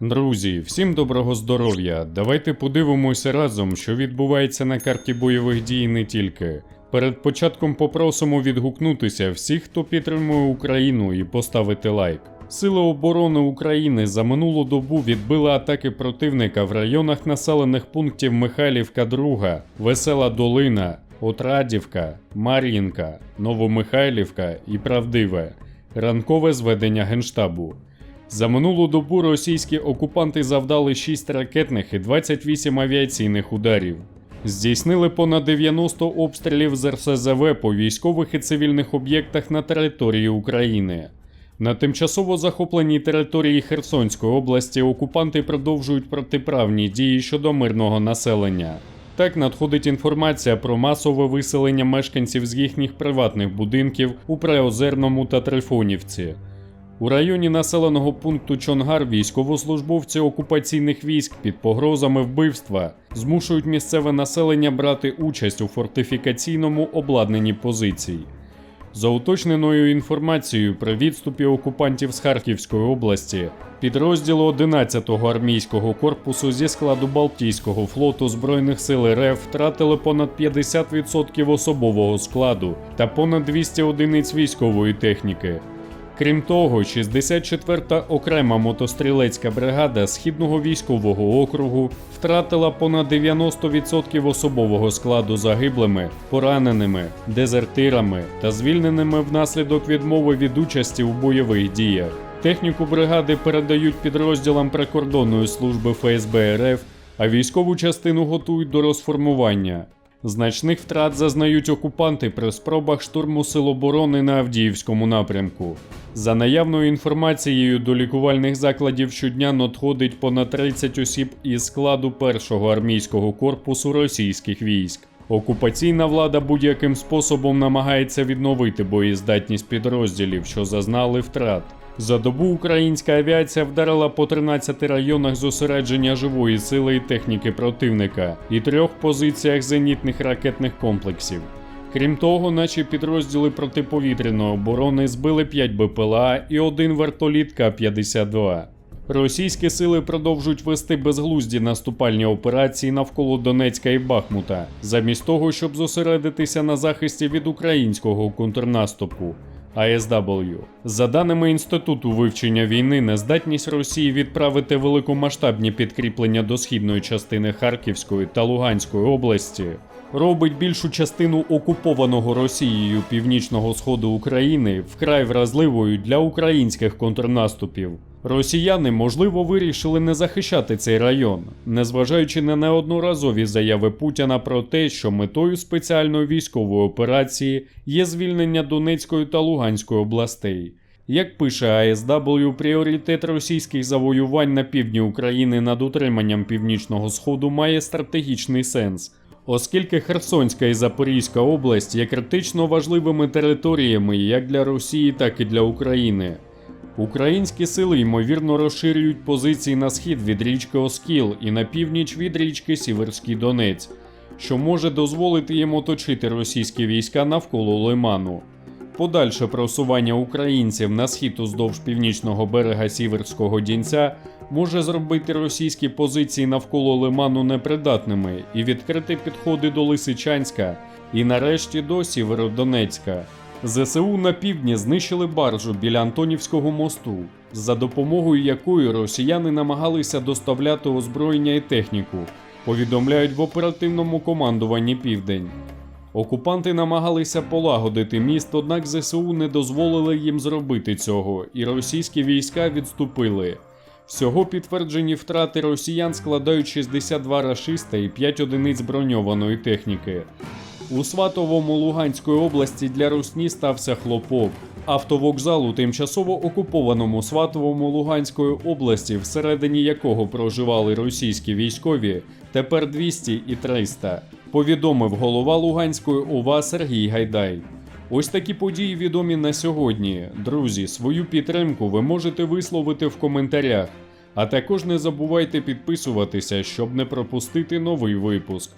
Друзі, всім доброго здоров'я! Давайте подивимося разом, що відбувається на карті бойових дій не тільки. Перед початком попросимо відгукнутися всіх, хто підтримує Україну, і поставити лайк. Сили оборони України за минулу добу відбили атаки противника в районах населених пунктів Михайлівка 2, Весела Долина, Отрадівка, Мар'їнка, Новомихайлівка і Правдиве. Ранкове зведення Генштабу. За минулу добу російські окупанти завдали 6 ракетних і 28 авіаційних ударів. Здійснили понад 90 обстрілів з РСЗВ по військових і цивільних об'єктах на території України. На тимчасово захопленій території Херсонської області окупанти продовжують протиправні дії щодо мирного населення. Так надходить інформація про масове виселення мешканців з їхніх приватних будинків у Приозерному та Трифонівці. У районі населеного пункту Чонгар військовослужбовці окупаційних військ під погрозами вбивства змушують місцеве населення брати участь у фортифікаційному обладнанні позицій. За уточненою інформацією про відступі окупантів з Харківської області, підрозділи 11-го армійського корпусу зі складу Балтійського флоту Збройних сил РФ втратили понад 50% особового складу та понад 200 одиниць військової техніки. Крім того, 64-та окрема мотострілецька бригада Східного військового округу втратила понад 90% особового складу загиблими, пораненими, дезертирами та звільненими внаслідок відмови від участі у бойових діях. Техніку бригади передають підрозділам прикордонної служби ФСБ РФ, а військову частину готують до розформування. Значних втрат зазнають окупанти при спробах штурму сил оборони на Авдіївському напрямку. За наявною інформацією, до лікувальних закладів щодня надходить понад 30 осіб із складу першого армійського корпусу російських військ. Окупаційна влада будь-яким способом намагається відновити боєздатність підрозділів, що зазнали втрат. За добу українська авіація вдарила по 13 районах зосередження живої сили і техніки противника і трьох позиціях зенітних ракетних комплексів. Крім того, наші підрозділи протиповітряної оборони збили 5 БПЛА і один вертоліт К-52. Російські сили продовжують вести безглузді наступальні операції навколо Донецька і Бахмута, замість того, щоб зосередитися на захисті від українського контрнаступу. ASW. За даними Інституту вивчення війни, нездатність Росії відправити великомасштабні підкріплення до східної частини Харківської та Луганської області робить більшу частину окупованого Росією північного сходу України вкрай вразливою для українських контрнаступів. Росіяни, можливо, вирішили не захищати цей район, незважаючи на неодноразові заяви Путіна про те, що метою спеціальної військової операції є звільнення Донецької та Луганської областей. Як пише АСW, пріоритет російських завоювань на півдні України над утриманням північного сходу має стратегічний сенс. Оскільки Херсонська і Запорізька область є критично важливими територіями як для Росії, так і для України. Українські сили ймовірно розширюють позиції на схід від річки Оскіл і на північ від річки Сіверський Донець, що може дозволити їм оточити російські війська навколо Лиману. Подальше просування українців на схід уздовж північного берега Сіверського Дінця може зробити російські позиції навколо Лиману непридатними і відкрити підходи до Лисичанська і нарешті до Сєвєродонецька. ЗСУ на півдні знищили баржу біля Антонівського мосту, за допомогою якої росіяни намагалися доставляти озброєння і техніку, повідомляють в оперативному командуванні Південь. Окупанти намагалися полагодити міст, однак ЗСУ не дозволили їм зробити цього, і російські війська відступили. Всього підтверджені втрати росіян складають 62 рашиста і 5 одиниць броньованої техніки. У Сватовому Луганської області для Русні стався хлопок. Автовокзал у тимчасово окупованому Сватовому Луганської області, всередині якого проживали російські військові, тепер 200 і 300, повідомив голова Луганської ОВА Сергій Гайдай. Ось такі події відомі на сьогодні. Друзі, свою підтримку ви можете висловити в коментарях. А також не забувайте підписуватися, щоб не пропустити новий випуск.